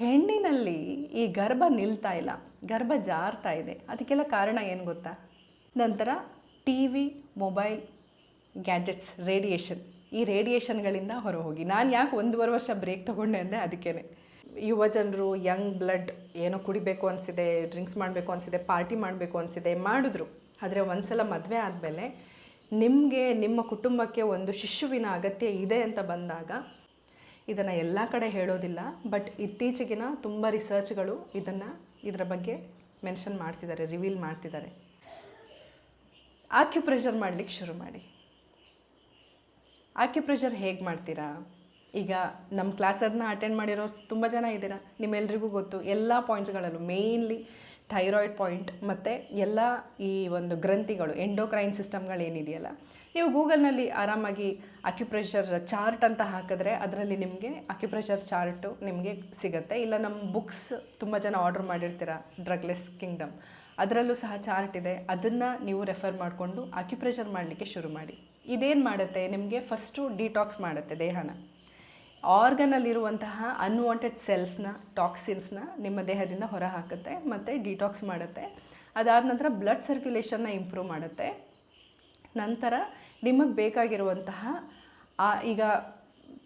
ಹೆಣ್ಣಿನಲ್ಲಿ ಈ ಗರ್ಭ ನಿಲ್ತಾ ಇಲ್ಲ, ಗರ್ಭ ಜಾರ್ತಾ ಇದೆ. ಅದಕ್ಕೆಲ್ಲ ಕಾರಣ ಏನು ಗೊತ್ತಾ? ನಂತರ T V, mobile, gadgets, radiation. ಈ ರೇಡಿಯೇಷನ್ಗಳಿಂದ ಹೊರಹೋಗಿ. ನಾನು ಯಾಕೆ ಒಂದೂವರೆ ವರ್ಷ ಬ್ರೇಕ್ ತೊಗೊಂಡೆ ಅಂದರೆ ಅದಕ್ಕೇ ಯುವ ಜನರು, ಯಂಗ್ ಬ್ಲಡ್ ಏನೋ ಕುಡಿಬೇಕು ಅನಿಸಿದೆ, ಡ್ರಿಂಕ್ಸ್ ಮಾಡಬೇಕು ಅನಿಸಿದೆ, ಪಾರ್ಟಿ ಮಾಡಬೇಕು ಅನಿಸಿದೆ ಮಾಡಿದ್ರು. ಆದರೆ ಒಂದ್ಸಲ ಮದುವೆ ಆದಮೇಲೆ ನಿಮಗೆ, ನಿಮ್ಮ ಕುಟುಂಬಕ್ಕೆ ಒಂದು ಶಿಶುವಿನ ಅಗತ್ಯ ಇದೆ ಅಂತ ಬಂದಾಗ ಇದನ್ನು ಎಲ್ಲ ಕಡೆ ಹೇಳೋದಿಲ್ಲ ಬಟ್ ಇತ್ತೀಚೆಗಿನ ತುಂಬ ರಿಸರ್ಚ್ಗಳು ಇದನ್ನು ಇದರ ಬಗ್ಗೆ ಮೆನ್ಷನ್ ಮಾಡ್ತಿದ್ದಾರೆ ರಿವೀಲ್ ಮಾಡ್ತಿದ್ದಾರೆ. ಆಕ್ಯುಪ್ರೆಷರ್ ಮಾಡಲಿಕ್ಕೆ ಶುರು ಮಾಡಿ. ಆಕ್ಯುಪ್ರೆಷರ್ ಹೇಗೆ ಮಾಡ್ತೀರಾ? ಈಗ ನಮ್ಮ ಕ್ಲಾಸನ್ನು ಅಟೆಂಡ್ ಮಾಡಿರೋ ತುಂಬ ಜನ ಇದ್ದೀರಾ? ನಿಮ್ಮೆಲ್ರಿಗೂ ಗೊತ್ತು, ಎಲ್ಲ ಪಾಯಿಂಟ್ಸ್ಗಳಲ್ಲೂ ಮೇಯ್ನ್ಲಿ ಥೈರಾಯ್ಡ್ ಪಾಯಿಂಟ್ ಮತ್ತು ಎಲ್ಲ ಈ ಒಂದು ಗ್ರಂಥಿಗಳು ಎಂಡೋಕ್ರೈನ್ ಸಿಸ್ಟಮ್ಗಳೇನಿದೆಯಲ್ಲ ನೀವು ಗೂಗಲ್ನಲ್ಲಿ ಆರಾಮಾಗಿ ಅಕ್ಯುಪ್ರೆಷರ್ ಚಾರ್ಟ್ ಅಂತ ಹಾಕಿದ್ರೆ ಅದರಲ್ಲಿ ನಿಮಗೆ ಅಕ್ಯುಪ್ರೆಷರ್ ಚಾರ್ಟು ನಿಮಗೆ ಸಿಗುತ್ತೆ. ಇಲ್ಲ ನಮ್ಮ ಬುಕ್ಸ್ ತುಂಬ ಜನ ಆರ್ಡರ್ ಮಾಡಿರ್ತೀರ ಡ್ರಗ್ಲೆಸ್ ಕಿಂಗ್ಡಮ್ ಅದರಲ್ಲೂ ಸಹ ಚಾರ್ಟ್ ಇದೆ. ಅದನ್ನು ನೀವು ರೆಫರ್ ಮಾಡಿಕೊಂಡು ಅಕ್ಯುಪ್ರೆಷರ್ ಮಾಡಲಿಕ್ಕೆ ಶುರು ಮಾಡಿ. ಇದೇನು ಮಾಡುತ್ತೆ? ನಿಮಗೆ ಫಸ್ಟು ಡಿಟಾಕ್ಸ್ ಮಾಡುತ್ತೆ ದೇಹನ. ಆರ್ಗನಲ್ಲಿರುವಂತಹ ಅನ್ವಾಂಟೆಡ್ ಸೆಲ್ಸ್ನ ಟಾಕ್ಸಿನ್ಸ್ನ ನಿಮ್ಮ ದೇಹದಿಂದ ಹೊರಹಾಕುತ್ತೆ ಮತ್ತು ಡಿಟಾಕ್ಸ್ ಮಾಡುತ್ತೆ. ಅದಾದ ನಂತರ ಬ್ಲಡ್ ಸರ್ಕ್ಯುಲೇಷನ್ನ ಇಂಪ್ರೂವ್ ಮಾಡುತ್ತೆ. ನಂತರ ನಿಮಗೆ ಬೇಕಾಗಿರುವಂತಹ ಈಗ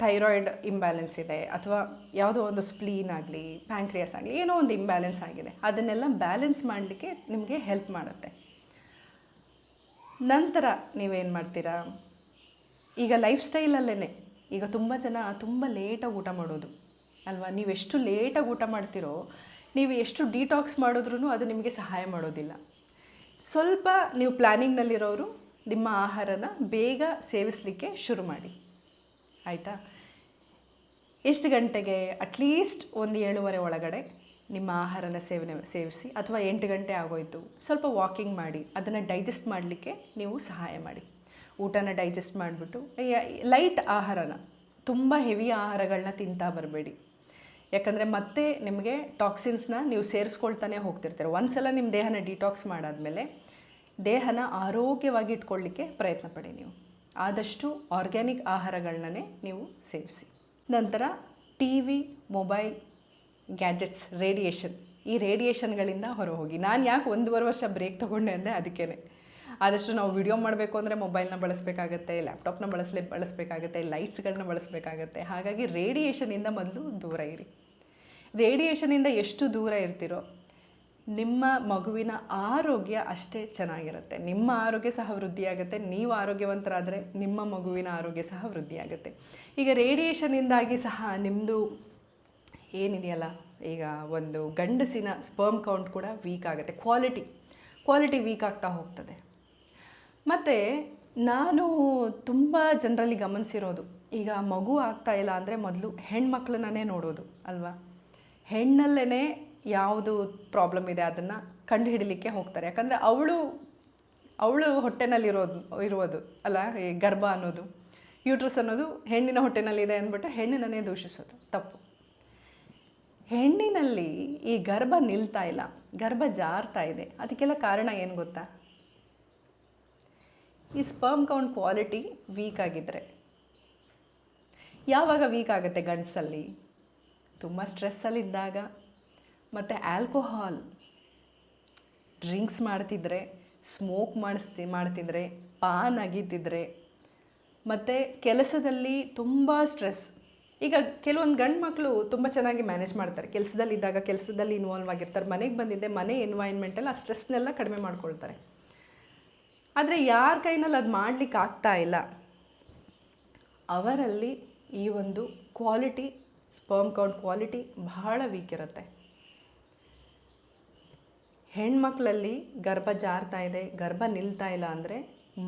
ಥೈರಾಯ್ಡ್ ಇಂಬ್ಯಾಲೆನ್ಸ್ ಇದೆ, ಅಥವಾ ಯಾವುದೋ ಒಂದು ಸ್ಪ್ಲೀನ್ ಆಗಲಿ ಪ್ಯಾಂಕ್ರಿಯಸ್ ಆಗಲಿ, ಏನೋ ಒಂದು ಇಂಬ್ಯಾಲೆನ್ಸ್ ಆಗಿದೆ, ಅದನ್ನೆಲ್ಲ ಬ್ಯಾಲೆನ್ಸ್ ಮಾಡಲಿಕ್ಕೆ ನಿಮಗೆ ಹೆಲ್ಪ್ ಮಾಡುತ್ತೆ. ನಂತರ ನೀವೇನು ಮಾಡ್ತೀರಾ? ಈಗ ಲೈಫ್ ಸ್ಟೈಲಲ್ಲೇ ಈಗ ತುಂಬ ಜನ ತುಂಬ ಲೇಟಾಗಿ ಊಟ ಮಾಡೋದು, ಅಲ್ವಾ? ನೀವು ಎಷ್ಟು ಲೇಟಾಗಿ ಊಟ ಮಾಡ್ತೀರೋ, ನೀವು ಎಷ್ಟು ಡಿಟಾಕ್ಸ್ ಮಾಡಿದ್ರೂ ಅದು ನಿಮಗೆ ಸಹಾಯ ಮಾಡೋದಿಲ್ಲ. ಸ್ವಲ್ಪ ನೀವು ಪ್ಲ್ಯಾನಿಂಗ್ನಲ್ಲಿರೋರು ನಿಮ್ಮ ಆಹಾರನ ಬೇಗ ಸೇವಿಸಲಿಕ್ಕೆ ಶುರು ಮಾಡಿ. ಆಯಿತಾ? ಎಷ್ಟು ಗಂಟೆಗೆ ಅಟ್ಲೀಸ್ಟ್ ಒಂದು ಏಳುವರೆ ಒಳಗಡೆ ನಿಮ್ಮ ಆಹಾರನ ಸೇವನೆ ಸೇವಿಸಿ ಅಥವಾ ಎಂಟು ಗಂಟೆ ಆಗೋಯ್ತು, ಸ್ವಲ್ಪ ವಾಕಿಂಗ್ ಮಾಡಿ, ಅದನ್ನು ಡೈಜೆಸ್ಟ್ ಮಾಡಲಿಕ್ಕೆ ನೀವು ಸಹಾಯ ಮಾಡಿ. ಊಟನ ಡೈಜೆಸ್ಟ್ ಮಾಡಿಬಿಟ್ಟು ಲೈಟ್ ಆಹಾರನ, ತುಂಬ ಹೆವಿ ಆಹಾರಗಳನ್ನ ತಿಂತಾ ಬರಬೇಡಿ. ಯಾಕಂದರೆ ಮತ್ತೆ ನಿಮಗೆ ಟಾಕ್ಸಿನ್ಸ್ನ ನೀವು ಸೇರಿಸ್ಕೊಳ್ತಾನೆ ಹೋಗ್ತಿರ್ತೀರ. ಒಂದ್ಸಲ ನಿಮ್ಮ ದೇಹನ ಡಿಟಾಕ್ಸ್ ಮಾಡಾದಮೇಲೆ ದೇಹನ ಆರೋಗ್ಯವಾಗಿ ಇಟ್ಕೊಳ್ಳಿಕ್ಕೆ ಪ್ರಯತ್ನ ಪಡಿ ನೀವು. ಆದಷ್ಟು ಆರ್ಗ್ಯಾನಿಕ್ ಆಹಾರಗಳನ್ನೇ ನೀವು ಸೇವಿಸಿ. ನಂತರ T V, mobile, gadgets, radiation. ಈ ರೇಡಿಯೇಷನ್ಗಳಿಂದ ಹೊರ ಹೋಗಿ ನಾನು ಯಾಕೆ ಒಂದೂವರೆ ವರ್ಷ ಬ್ರೇಕ್ ತೊಗೊಂಡೆ ಅಂದರೆ ಅದಕ್ಕೇ ಆದಷ್ಟು ನಾವು ವಿಡಿಯೋ ಮಾಡಬೇಕು ಅಂದರೆ ಮೊಬೈಲ್ನ ಬಳಸಬೇಕಾಗತ್ತೆ, ಲ್ಯಾಪ್ಟಾಪ್ನ ಬಳಸಲೇ, ಬಳಸಬೇಕಾಗತ್ತೆ ಲೈಟ್ಸ್ಗಳನ್ನ ಬಳಸಬೇಕಾಗತ್ತೆ. ಹಾಗಾಗಿ ರೇಡಿಯೇಷನಿಂದ ಮೊದಲು ದೂರ ಇರಿ. ರೇಡಿಯೇಷನಿಂದ ಎಷ್ಟು ದೂರ ಇರ್ತೀರೋ ನಿಮ್ಮ ಮಗುವಿನ ಆರೋಗ್ಯ ಅಷ್ಟೇ ಚೆನ್ನಾಗಿರುತ್ತೆ. ನಿಮ್ಮ ಆರೋಗ್ಯ ಸಹ ವೃದ್ಧಿಯಾಗುತ್ತೆ. ನೀವು ಆರೋಗ್ಯವಂತರಾದರೆ ನಿಮ್ಮ ಮಗುವಿನ ಆರೋಗ್ಯ ಸಹ ವೃದ್ಧಿಯಾಗುತ್ತೆ. ಈಗ ರೇಡಿಯೇಷನಿಂದಾಗಿ ಸಹ ನಿಮ್ಮದು ಏನಿದೆಯಲ್ಲ? ಈಗ ಒಂದು ಗಂಡಸಿನ ಸ್ಪರ್ಮ್ ಕೌಂಟ್ ಕೂಡ ವೀಕ್ ಆಗುತ್ತೆ. ಕ್ವಾಲಿಟಿ ಕ್ವಾಲಿಟಿ ವೀಕ್ ಆಗ್ತಾ ಹೋಗ್ತದೆ. ಮತ್ತು ನಾನು ತುಂಬ ಜನರಲ್ಲಿ ಗಮನಿಸಿರೋದು, ಈಗ ಮಗು ಆಗ್ತಾ ಇಲ್ಲ ಅಂದರೆ ಮೊದಲು ಹೆಣ್ಮಕ್ಳನ್ನೇ ನೋಡೋದು, ಅಲ್ವಾ? ಹೆಣ್ಣಲ್ಲೇ ಯಾವುದು ಪ್ರಾಬ್ಲಮ್ ಇದೆ ಅದನ್ನು ಕಂಡು ಹಿಡಿಲಿಕ್ಕೆ ಹೋಗ್ತಾರೆ. ಯಾಕಂದರೆ ಅವಳು ಅವಳು ಹೊಟ್ಟೆನಲ್ಲಿರೋದು ಇರುವುದು ಅಲ್ಲ, ಈ ಗರ್ಭ ಅನ್ನೋದು. ಯೂಟ್ರಸ್ ಅನ್ನೋದು ಹೆಣ್ಣಿನ ಹೊಟ್ಟೆನಲ್ಲಿದೆ ಅಂದ್ಬಿಟ್ಟು ಹೆಣ್ಣಿನನ್ನೇ ದೂಷಿಸೋದು, ತಪ್ಪು. ಹೆಣ್ಣಿನಲ್ಲಿ ಈ ಗರ್ಭ ನಿಲ್ತಾ ಇಲ್ಲ, ಗರ್ಭ ಜಾರ್ತಾ ಇದೆ. ಅದಕ್ಕೆಲ್ಲ ಕಾರಣ ಏನು ಗೊತ್ತಾ? ಈ ಸ್ಪರ್ಮ್ ಕೌಂಟ್ ಕ್ವಾಲಿಟಿ ವೀಕ್ ಆಗಿದ್ದರೆ ಯಾವಾಗ ವೀಕ್ ಆಗುತ್ತೆ ಗಂಡಸಲ್ಲಿ? ತುಂಬ ಸ್ಟ್ರೆಸ್ಸಲ್ಲಿದ್ದಾಗ ಮತ್ತು ಆಲ್ಕೋಹಾಲ್ ಡ್ರಿಂಕ್ಸ್ ಮಾಡ್ತಿದ್ರೆ, ಸ್ಮೋಕ್ ಮಾಡಿಸ್ತಿ, ಮಾಡ್ತಿದ್ರೆ ಪಾನ್ ಅಗೀತಿದ್ರೆ ಮತ್ತು ಕೆಲಸದಲ್ಲಿ ತುಂಬ ಸ್ಟ್ರೆಸ್. ಈಗ ಕೆಲವೊಂದು ಗಂಡು ಮಕ್ಕಳು ತುಂಬ ಚೆನ್ನಾಗಿ ಮ್ಯಾನೇಜ್ ಮಾಡ್ತಾರೆ. ಕೆಲಸದಲ್ಲಿದ್ದಾಗ ಕೆಲಸದಲ್ಲಿ ಇನ್ವಾಲ್ವ್ ಆಗಿರ್ತಾರೆ. ಮನೆಗೆ ಬಂದಿದ್ದೆ, ಮನೆ ಎನ್ವೈರ್ನ್ಮೆಂಟಲ್ಲಿ ಆ ಸ್ಟ್ರೆಸ್ನೆಲ್ಲ ಕಡಿಮೆ ಮಾಡ್ಕೊಳ್ತಾರೆ. ಆದರೆ ಯಾರ ಕೈನಲ್ಲಿ ಅದು ಮಾಡಲಿಕ್ಕೆ ಆಗ್ತಾ ಇಲ್ಲ, ಅವರಲ್ಲಿ ಈ ಒಂದು ಕ್ವಾಲಿಟಿ ಸ್ಪರ್ಮ್ ಕೌಂಟ್ ಕ್ವಾಲಿಟಿ ಬಹಳ ವೀಕ್ ಇರುತ್ತೆ. ಹೆಣ್ಮಕ್ಳಲ್ಲಿ ಗರ್ಭ ಜಾರ್ತಾ ಇದೆ, ಗರ್ಭ ನಿಲ್ತಾ ಇಲ್ಲ ಅಂದರೆ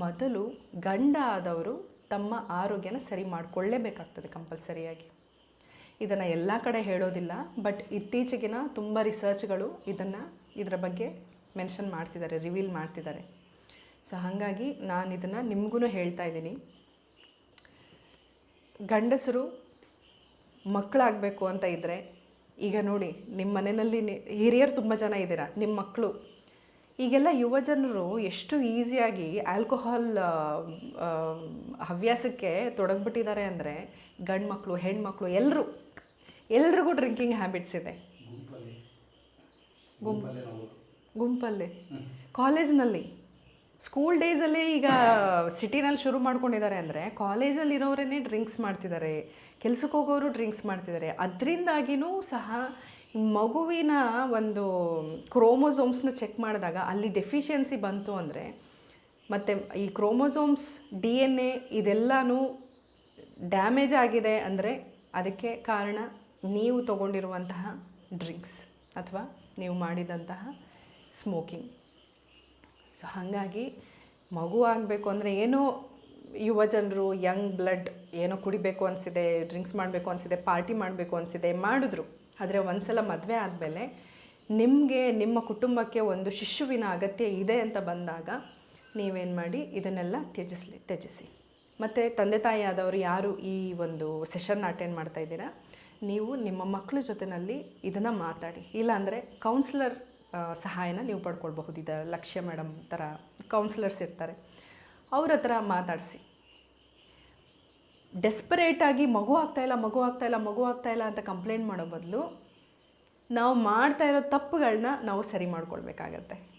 ಮೊದಲು ಗಂಡ ಆದವರು ತಮ್ಮ ಆರೋಗ್ಯನ ಸರಿ ಮಾಡಿಕೊಳ್ಳೇಬೇಕಾಗ್ತದೆ ಕಂಪಲ್ಸರಿಯಾಗಿ. ಇದನ್ನು ಎಲ್ಲ ಕಡೆ ಹೇಳೋದಿಲ್ಲ, ಬಟ್ ಇತ್ತೀಚೆಗಿನ ತುಂಬ ರಿಸರ್ಚ್ಗಳು ಇದನ್ನು ಇದರ ಬಗ್ಗೆ ಮೆನ್ಷನ್ ಮಾಡ್ತಿದ್ದಾರೆ, ರಿವೀಲ್ ಮಾಡ್ತಿದ್ದಾರೆ. ಸೊ ಹಾಗಾಗಿ ನಾನು ಇದನ್ನು ನಿಮಗೂ ಹೇಳ್ತಾ ಇದ್ದೀನಿ. ಗಂಡಸರು ಮಕ್ಕಳಾಗಬೇಕು ಅಂತ ಇದ್ದರೆ ಈಗ ನೋಡಿ ನಿಮ್ಮ ಮನೆಯಲ್ಲಿ ಹಿರಿಯರು ತುಂಬ ಜನ ಇದ್ದೀರಾ? ನಿಮ್ಮ ಮಕ್ಕಳು ಈಗೆಲ್ಲ ಯುವ ಜನರು ಎಷ್ಟು ಈಸಿಯಾಗಿ ಆಲ್ಕೋಹಾಲ್ ಹವ್ಯಾಸಕ್ಕೆ ತೊಡಗಿಬಿಟ್ಟಿದ್ದಾರೆ ಅಂದರೆ ಗಂಡು ಮಕ್ಕಳು ಹೆಣ್ಮಕ್ಳು ಎಲ್ಲರೂ ಎಲ್ರಿಗೂ ಡ್ರಿಂಕಿಂಗ್ ಹ್ಯಾಬಿಟ್ಸ್ ಇದೆ. ಗುಂಪಲ್ಲಿ. ಗುಂಪಲ್ಲಿ ಕಾಲೇಜ್ನಲ್ಲಿ ಸ್ಕೂಲ್ ಡೇಸಲ್ಲಿ ಈಗ ಸಿಟಿನಲ್ಲಿ ಶುರು ಮಾಡ್ಕೊಂಡಿದ್ದಾರೆ ಅಂದರೆ ಕಾಲೇಜಲ್ಲಿ ಇರೋರೇ ಡ್ರಿಂಕ್ಸ್ ಮಾಡ್ತಿದ್ದಾರೆ. ಕೆಲಸಕ್ಕೆ ಹೋಗೋರು ಡ್ರಿಂಕ್ಸ್ ಮಾಡ್ತಿದ್ದಾರೆ. ಅದರಿಂದಾಗಿನೂ ಸಹ ಮಗುವಿನ ಒಂದು ಕ್ರೋಮೋಸೋಮ್ಸ್ನ ಚೆಕ್ ಮಾಡಿದಾಗ ಅಲ್ಲಿ ಡೆಫಿಷಿಯನ್ಸಿ ಬಂತು ಅಂದರೆ ಮತ್ತು ಈ ಕ್ರೋಮೋಸೋಮ್ಸ್ ಡಿ ಎನ್ ಎ ಇದೆಲ್ಲನೂ ಡ್ಯಾಮೇಜ್ ಆಗಿದೆ ಅಂದರೆ ಅದಕ್ಕೆ ಕಾರಣ ನೀವು ತಗೊಂಡಿರುವಂತಹ ಡ್ರಿಂಕ್ಸ್ ಅಥವಾ ನೀವು ಮಾಡಿದಂತಹ ಸ್ಮೋಕಿಂಗ್ ಸೊ ಹಾಗಾಗಿ ಮಗು ಆಗಬೇಕು ಅಂದರೆ ಏನೋ ಯುವ ಜನರು ಯಂಗ್ ಬ್ಲಡ್ ಏನೋ ಕುಡಿಬೇಕು ಅನಿಸಿದೆ ಡ್ರಿಂಕ್ಸ್ ಮಾಡಬೇಕು ಅನಿಸಿದೆ ಪಾರ್ಟಿ ಮಾಡಬೇಕು ಅನಿಸಿದೆ ಮಾಡಿದ್ರು. ಆದರೆ ಒಂದ್ಸಲ ಮದುವೆ ಆದಮೇಲೆ ನಿಮಗೆ, ನಿಮ್ಮ ಕುಟುಂಬಕ್ಕೆ ಒಂದು ಶಿಶುವಿನ ಅಗತ್ಯ ಇದೆ ಅಂತ ಬಂದಾಗ ನೀವೇನು ಮಾಡಿ? ಇದನ್ನೆಲ್ಲ ತ್ಯಜಿಸಲಿ, ತ್ಯಜಿಸಿ. ಮತ್ತು ತಂದೆ ತಾಯಿ ಆದವರು ಯಾರು ಈ ಒಂದು ಸೆಷನ್ ಅಟೆಂಡ್ ಮಾಡ್ತಾ ಇದ್ದೀರಾ? ನೀವು ನಿಮ್ಮ ಮಕ್ಕಳ ಜೊತೆಯಲ್ಲಿ ಇದನ್ನು ಮಾತಾಡಿ. ಇಲ್ಲಾಂದರೆ ಕೌನ್ಸಿಲರ್ ಸಹಾಯನ ನೀವು ಪಡ್ಕೊಳ್ಬಹುದು. ಇದು ಲಕ್ಷ್ಯ ಮೇಡಮ್ ಥರ ಕೌನ್ಸಿಲರ್ಸ್ ಇರ್ತಾರೆ. ಅವ್ರ ಹತ್ರ ಮಾತಾಡಿಸಿ. ಡೆಸ್ಪರೇಟಾಗಿ ಮಗು ಇಲ್ಲ ಮಗು ಇಲ್ಲ ಮಗು ಇಲ್ಲ ಅಂತ ಕಂಪ್ಲೇಂಟ್ ಮಾಡೋ ಬದಲು ನಾವು ಮಾಡ್ತಾ ಇರೋ ತಪ್ಪುಗಳನ್ನ ನಾವು ಸರಿ ಮಾಡ್ಕೊಳ್ಬೇಕಾಗತ್ತೆ.